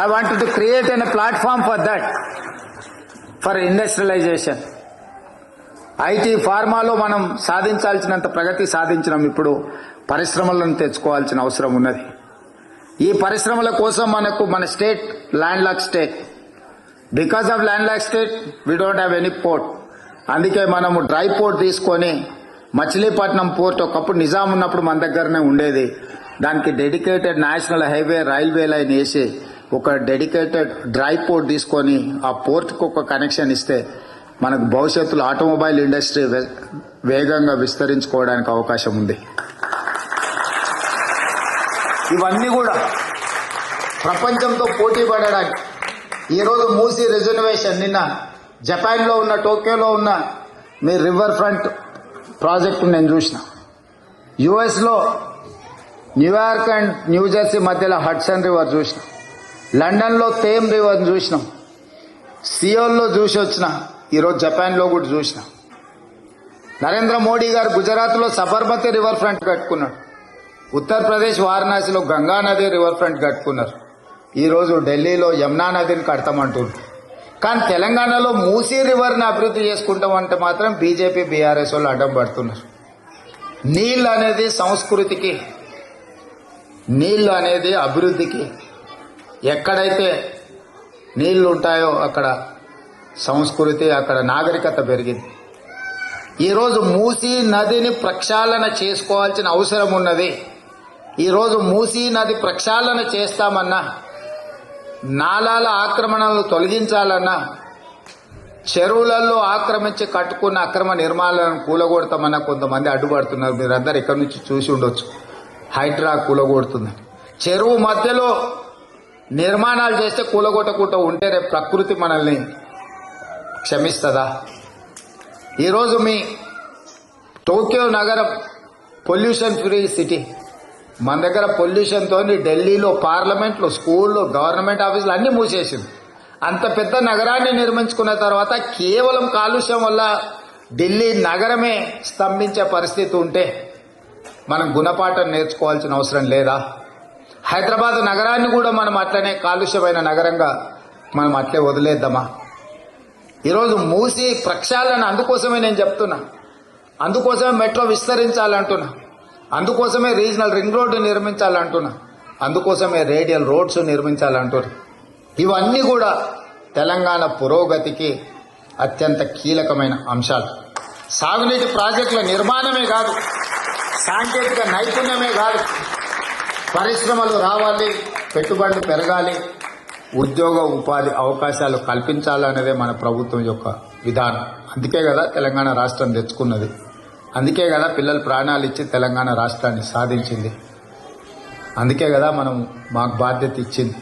I wanted to create a platform for that, for industrialization. IT ఫార్మాలో మనం సాధించాల్సినంత ప్రగతి సాధించినాం ఇప్పుడు. పరిశ్రమలను తెచ్చుకోవాల్సిన అవసరం ఉన్నది. ఈ పరిశ్రమల కోసం మనకు మన state land lock state because of land lock state we don't have any port అందుకే మనము డ్రై పోర్ట్ తీసుకొని మచిలీపట్నం పోర్ట్ ఒకప్పుడు నిజాం ఉన్నప్పుడు మన దగ్గరనే ఉండేది. దానికి dedicated national highway railway line వేసి ఒక డెడికేటెడ్ డ్రై పోర్ట్ తీసుకొని ఆ పోర్ట్కి ఒక కనెక్షన్ ఇస్తే మనకు భవిష్యత్తులో ఆటోమొబైల్ ఇండస్ట్రీ వే- వేగంగా విస్తరించుకోవడానికి అవకాశం ఉంది. ఇవన్నీ కూడా ప్రపంచంతో పోటీ పడడానికి. ఈరోజు మూసీ రిజర్వేషన్ నిన్న జపాన్లో ఉన్న టోక్యోలో ఉన్న మీ రివర్ ఫ్రంట్ ప్రాజెక్టు నేను చూసిన. యుఎస్లో New York and New Jersey మధ్యలో హడ్సన్ రివర్ చూసిన. లండన్లో తేమ్ రివర్ చూసినాం. సియోల్లో చూసి వచ్చిన ఈరోజు జపాన్లో కూడా చూసిన. నరేంద్ర మోడీ గారు గుజరాత్లో సబర్మతి రివర్ ఫ్రంట్ కట్టుకున్నాడు. ఉత్తరప్రదేశ్ వారణాసిలో గంగా నది రివర్ ఫ్రంట్ కట్టుకున్నారు. ఈరోజు ఢిల్లీలో యమునా నదిని కడతామంటున్నారు. కానీ తెలంగాణలో మూసీ రివర్ని అభివృద్ధి చేసుకుంటామంటే మాత్రం బీజేపీ బీఆర్ఎస్ వాళ్ళు అడ్డం పడుతున్నారు. నీళ్ళు అనేది సంస్కృతికి నీళ్ళు అనేది అభివృద్ధికి ఎక్కడైతే నీళ్ళు ఉంటాయో అక్కడ సంస్కృతి అక్కడ నాగరికత పెరిగింది. ఈరోజు మూసీ నదిని ప్రక్షాళన చేసుకోవాల్సిన అవసరం ఉన్నది. ఈరోజు మూసీ నది ప్రక్షాళన చేస్తామన్నా నాలాల ఆక్రమణలు తొలగించాలన్నా చెరువులలో ఆక్రమించి కట్టుకున్న అక్రమ నిర్మాణాలను కూలగొడతామన్నా కొంతమంది అడ్డుపడుతున్నారు. మీరందరూ ఇక్కడ నుంచి చూసి ఉండొచ్చు. హైడ్రా కూలగొడుతుంది. చెరువు మధ్యలో నిర్మాణాలు చేస్తే కూలగొట్టకుండా ఉంటే రేపు ప్రకృతి మనల్ని క్షమిస్తుందా? ఈరోజు మీ టోక్యో నగరం పొల్యూషన్ ఫ్రీ సిటీ. మన దగ్గర పొల్యూషన్తో ఢిల్లీలో పార్లమెంట్లో స్కూల్లో గవర్నమెంట్ ఆఫీసులు అన్నీ మూసేసింది. అంత పెద్ద నగరాన్ని నిర్మించుకున్న తర్వాత కేవలం కాలుష్యం వల్ల ఢిల్లీ నగరమే స్తంభించే పరిస్థితి ఉంటే మనం గుణపాఠం నేర్చుకోవాల్సిన అవసరం లేదా? హైదరాబాద్ నగరాన్ని కూడా మనం అట్లనే కాలుష్యమైన నగరంగా మనం అట్లే వదిలేద్దామా? ఈరోజు మూసి ప్రక్షాళన అందుకోసమే నేను చెప్తున్నా. అందుకోసమే మెట్రో విస్తరించాలంటున్నా. అందుకోసమే రీజనల్ రింగ్ రోడ్డు నిర్మించాలంటున్నా. అందుకోసమే రేడియల్ రోడ్స్ నిర్మించాలంటున్నా. ఇవన్నీ కూడా తెలంగాణ పురోగతికి అత్యంత కీలకమైన అంశాలు. సాగునీటి ప్రాజెక్టుల నిర్మాణమే కాదు సాంకేతిక నైపుణ్యమే కాదు. పరిశ్రమలు రావాలి పెట్టుబడులు పెరగాలి ఉద్యోగ ఉపాధి అవకాశాలు కల్పించాలనేదే మన ప్రభుత్వం యొక్క విధానం. అందుకే కదా తెలంగాణ రాష్ట్రం తెచ్చుకున్నది. అందుకే కదా పిల్లలు ప్రాణాలు ఇచ్చి తెలంగాణ రాష్ట్రాన్ని సాధించింది. అందుకే కదా మనం మాకు బాధ్యత ఇచ్చింది.